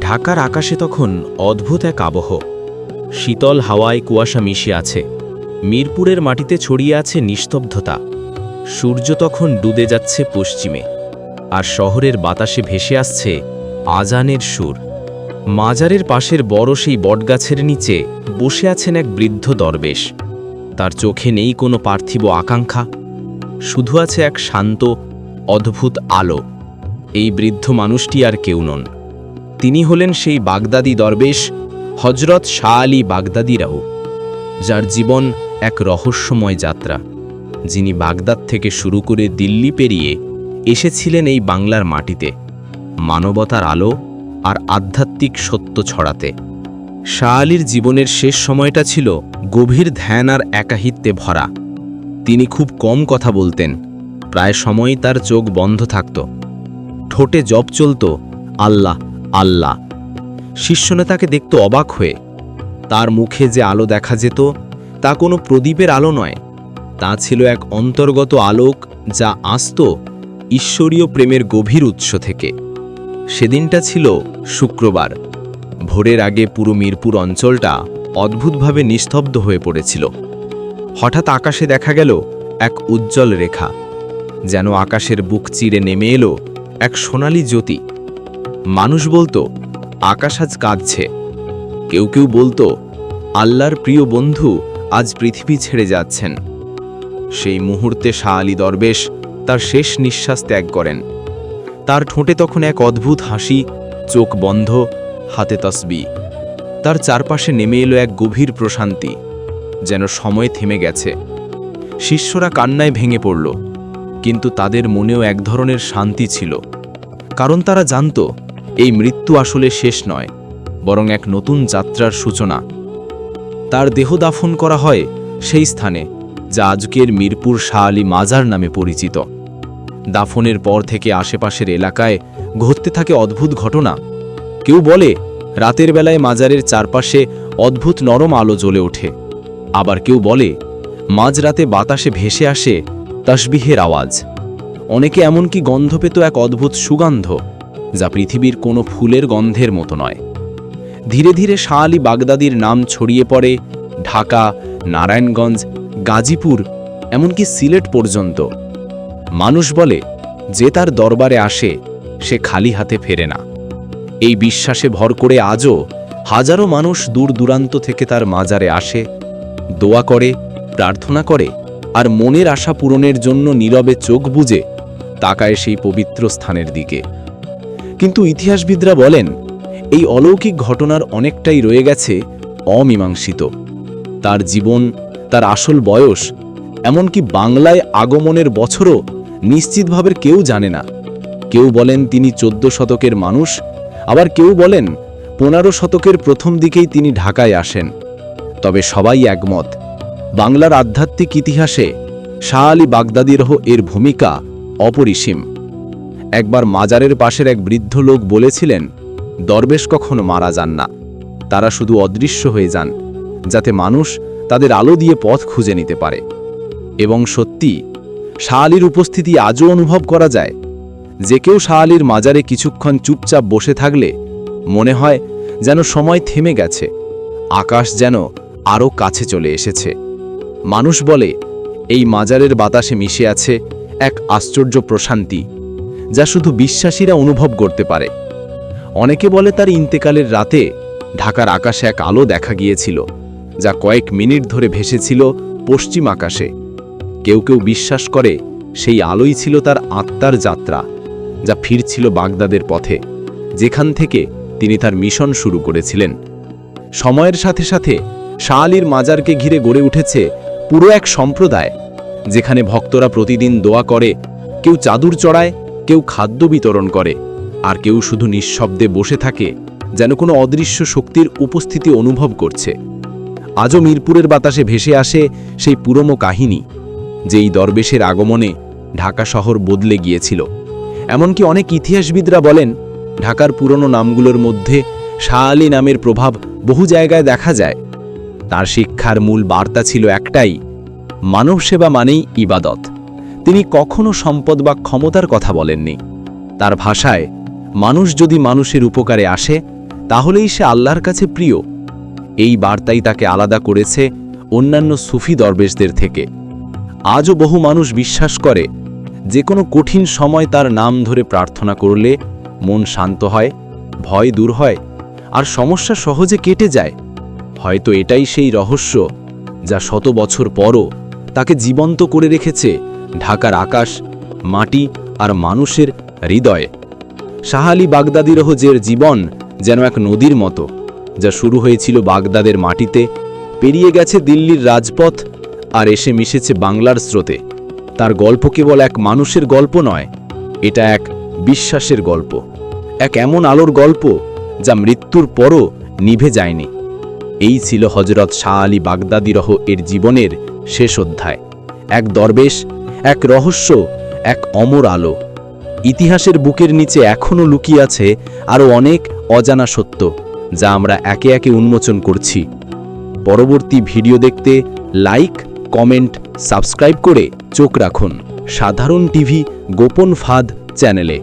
ঢাকার আকাশে তখন অদ্ভুত এক আবহ। শীতল হাওয়ায় কুয়াশা মিশে আছে। মিরপুরের মাটিতে ছড়িয়ে আছে নিস্তব্ধতা। সূর্য তখন ডুবে যাচ্ছে পশ্চিমে। আর শহরের বাতাসে ভেসে আসছে আজানের সুর। মাজারের পাশের বড় সেই বটগাছের নিচে বসে আছেন এক বৃদ্ধ দরবেশ। তার চোখে নেই কোনো পার্থিব আকাঙ্ক্ষা। শুধু আছে এক শান্ত, অদ্ভুত আলো। এই বৃদ্ধ মানুষটি আর কেউ নন। তিনি হলেন সেই বাগদাদি দরবেশ হজরত শাহ আলী বাগদাদিরাও, যার জীবন এক রহস্যময় যাত্রা। যিনি বাগদাদ থেকে শুরু করে দিল্লি পেরিয়ে এসেছিলেন এই বাংলার মাটিতে, মানবতার আলো আর আধ্যাত্মিক সত্য ছড়াতে। শাহ আলীর জীবনের শেষ সময়টা ছিল গভীর ধ্যান আর একাহিত্যে ভরা। তিনি খুব কম কথা বলতেন, প্রায় সময়ই তার চোখ বন্ধ থাকত। ঠোঁটে জপ চলত, আল্লাহ আল্লাহ। শিষ্যনে তাকে দেখত অবাক হয়ে, তার মুখে যে আলো দেখা যেত, তা কোনো প্রদীপের আলো নয়। তা ছিল এক অন্তর্গত আলোক যা আসত ঈশ্বরীয় প্রেমের গভীর উৎস থেকে। সেদিনটা ছিল শুক্রবার। ভোরের আগে পুরো মিরপুর অঞ্চলটা অদ্ভুতভাবে নিস্তব্ধ হয়ে পড়েছিল। হঠাৎ আকাশে দেখা গেল এক উজ্জ্বল রেখা, যেন আকাশের বুক চিরে নেমে এলো এক সোনালি জ্যোতি। মানুষ বলতো, আকাশ আজ কাঁদছে। কেউ কেউ বলতো, আল্লাহর প্রিয় বন্ধু আজ পৃথিবী ছেড়ে যাচ্ছেন। সেই মুহূর্তে শাহ আলী দরবেশ তার শেষ নিঃশ্বাস ত্যাগ করেন। তার ঠোঁটে তখন এক অদ্ভুত হাসি, চোখ বন্ধ, হাতে তসবি। তার চারপাশে নেমে এলো এক গভীর প্রশান্তি, যেন সময় থেমে গেছে। শিষ্যরা কান্নায় ভেঙে পড়ল, কিন্তু তাদের মনেও এক ধরনের শান্তি ছিল। কারণ তারা জানত এই মৃত্যু আসলে শেষ নয়, বরং এক নতুন যাত্রার সূচনা। তার দেহ দাফন করা হয় সেই স্থানে, যা আজকের মিরপুর শাহ আলী মাজার নামে পরিচিত। দাফনের পর থেকে আশেপাশের এলাকায় ঘটতে থাকে অদ্ভুত ঘটনা। কেউ বলে, রাতের বেলায় মাজারের চারপাশে অদ্ভুত নরম আলো জ্বলে ওঠে। আবার কেউ বলে, মাঝরাতে বাতাসে ভেসে আসে তসবিহের আওয়াজ। অনেকে এমনকি গন্ধ পেত এক অদ্ভুত সুগন্ধ। যা পৃথিবীর কোনো ফুলের গন্ধের মতো নয়। ধীরে ধীরে শাহ আলী বাগদাদির নাম ছড়িয়ে পড়ে ঢাকা, নারায়ণগঞ্জ, গাজীপুর, এমনকি সিলেট পর্যন্ত। মানুষ বলে, যে তার দরবারে আসে, সে খালি হাতে ফেরে না। এই বিশ্বাসে ভর করে আজও হাজারো মানুষ দূর দূরান্ত থেকে তার মাজারে আসে, দোয়া করে, প্রার্থনা করে, আর মনের আশা পূরণের জন্য নীরবে চোখ বুজে তাকায় সেই পবিত্র স্থানের দিকে। কিন্তু ইতিহাসবিদরা বলেন, এই অলৌকিক ঘটনার অনেকটাই রয়ে গেছে অমীমাংসিত। তার জীবন, তার আসল বয়স, এমনকি বাংলায় আগমনের বছরও নিশ্চিতভাবে কেউ জানে না। কেউ বলেন তিনি চোদ্দ শতকের মানুষ, আবার কেউ বলেন পনেরো শতকের প্রথম দিকেই তিনি ঢাকায় আসেন। তবে সবাই একমত, বাংলার আধ্যাত্মিক ইতিহাসে শাহ আলী বাগদাদিরহ এর ভূমিকা অপরিসীম। একবার মাজারের পাশের এক বৃদ্ধ লোক বলেছিলেন, দরবেশ কখনো মারা যান না। তারা শুধু অদৃশ্য হয়ে যান, যাতে মানুষ তাদের আলো দিয়ে পথ খুঁজে নিতে পারে। এবং সত্যি শাহ উপস্থিতি আজও অনুভব করা যায়। যে কেউ শাহ মাজারে কিছুক্ষণ চুপচাপ বসে থাকলে, মনে হয় যেন সময় থেমে গেছে, আকাশ যেন আরও কাছে চলে এসেছে। মানুষ বলে, এই মাজারের বাতাসে মিশে আছে এক আশ্চর্য প্রশান্তি। যা শুধু বিশ্বাসীরা অনুভব করতে পারে। অনেকে বলে তার ইন্তেকালের রাতে ঢাকার আকাশে এক আলো দেখা গিয়েছিল, যা কয়েক মিনিট ধরে ভেসেছিল পশ্চিম আকাশে। কেউ কেউ বিশ্বাস করে সেই আলোই ছিল তার আত্মার যাত্রা, যা ফিরছিল বাগদাদের পথে, যেখান থেকে তিনি তার মিশন শুরু করেছিলেন। সময়ের সাথে সাথে শাহ আলীর মাজারকে ঘিরে গড়ে উঠেছে পুরো এক সম্প্রদায়, যেখানে ভক্তরা প্রতিদিন দোয়া করে, কেউ চাদুর চড়ায় কেউ খাদ্য বিতরণ করে, আর কেউ শুধু নিঃশব্দে বসে থাকে, যেন কোনো অদৃশ্য শক্তির উপস্থিতি অনুভব করছে। আজও মিরপুরের বাতাসে ভেসে আসে সেই পুরনো কাহিনী, যেই দরবেশের আগমনে ঢাকা শহর বদলে গিয়েছিল। এমনকি অনেক ইতিহাসবিদরা বলেন, ঢাকার পুরনো নামগুলোর মধ্যে শাহ আলী নামের প্রভাব বহু জায়গায় দেখা যায়। তার শিক্ষার মূল বার্তা ছিল একটাই মানব সেবা মানেই ইবাদত। তিনি কখনো সম্পদ বা ক্ষমতার কথা বলেননি। তার ভাষায়, মানুষ যদি মানুষের উপকারে আসে, তাহলেই সে আল্লাহর কাছে প্রিয়। এই বার্তাই তাকে আলাদা করেছে অন্যান্য সুফি দরবেশদের থেকে। আজও বহু মানুষ বিশ্বাস করে যে কোনো কঠিন সময় তার নাম ধরে প্রার্থনা করলে মন শান্ত হয়, ভয় দূর হয়, আর সমস্যা সহজে কেটে যায়। হয়তো এটাই সেই রহস্য যা শত বছর পরও তাকে জীবন্ত করে রেখেছে ঢাকার আকাশ, মাটি আর মানুষের হৃদয়ে। শাহ আলী বাগদাদি রহজের জীবন যেন এক নদীর মতো, যা শুরু হয়েছিল বাগদাদের মাটিতে, পেরিয়ে গেছে দিল্লির রাজপথ আর এসে মিশেছে বাংলার স্রোতে। তার গল্প কেবল এক মানুষের গল্প নয়, এটা এক বিশ্বাসের গল্প। এক এমন আলোর গল্প যা মৃত্যুর পরও নিভে যায়নি। এই ছিল হজরত শাহ আলী বাগদাদি রহ এর জীবনের শেষ অধ্যায়। এক দরবেশ এক রহস্য, এক অমর আলো। ইতিহাসের বুকের নিচে এখনও লুকিয়ে আছে আরও অনেক অজানা সত্য, যা আমরা একে একে উন্মোচন করছি। পরবর্তী ভিডিও দেখতে লাইক, কমেন্ট, সাবস্ক্রাইব করে চোখ রাখুন সাধারণ টিভি গোপন ফাঁদ চ্যানেলে।